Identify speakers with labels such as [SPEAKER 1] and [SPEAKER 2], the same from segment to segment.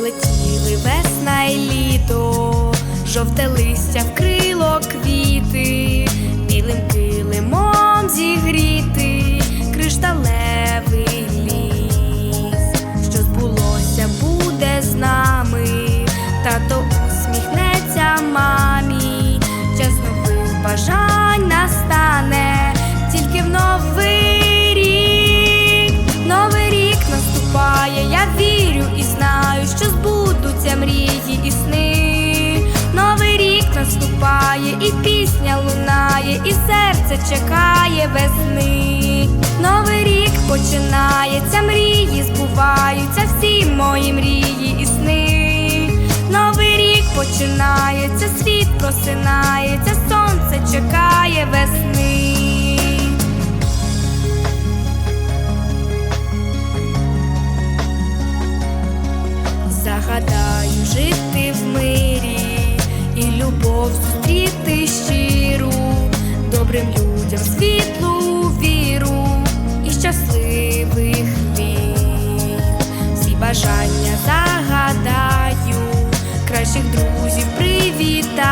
[SPEAKER 1] полетіли весна й літо, жовте листя вкрило квіти, білим килимом зігріти, кришталевий ліс, що збулося, буде з нами, тато усміхнеться мамі, час нових бажань настане, тільки в новий рік, новий рік наступає, я вірю і знаю мрії і сни. Новий рік наступає, і пісня лунає, і серце чекає весни. Новий рік починається, мрії збуваються, всі мої мрії і сни. Новий рік починається, світ просинається, сонце чекає весни. Загадаю жити в мирі і любов зустріти щиру, добрим людям світлу віру і щасливих літ. Всі бажання загадаю, кращих друзів привітаю,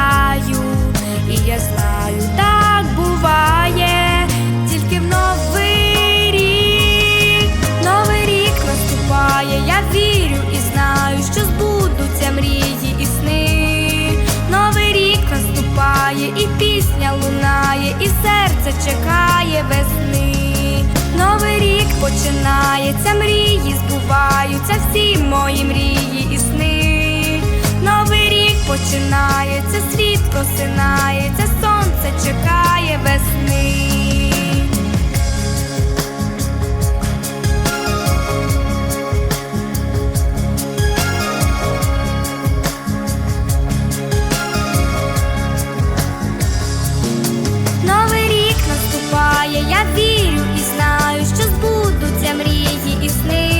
[SPEAKER 1] серце чекає весни. Новий рік починається, мрії збуваються, всі мої мрії і сни. Новий рік починається, світ весни. немає, я вірю і знаю, що збудуться мрії і сни.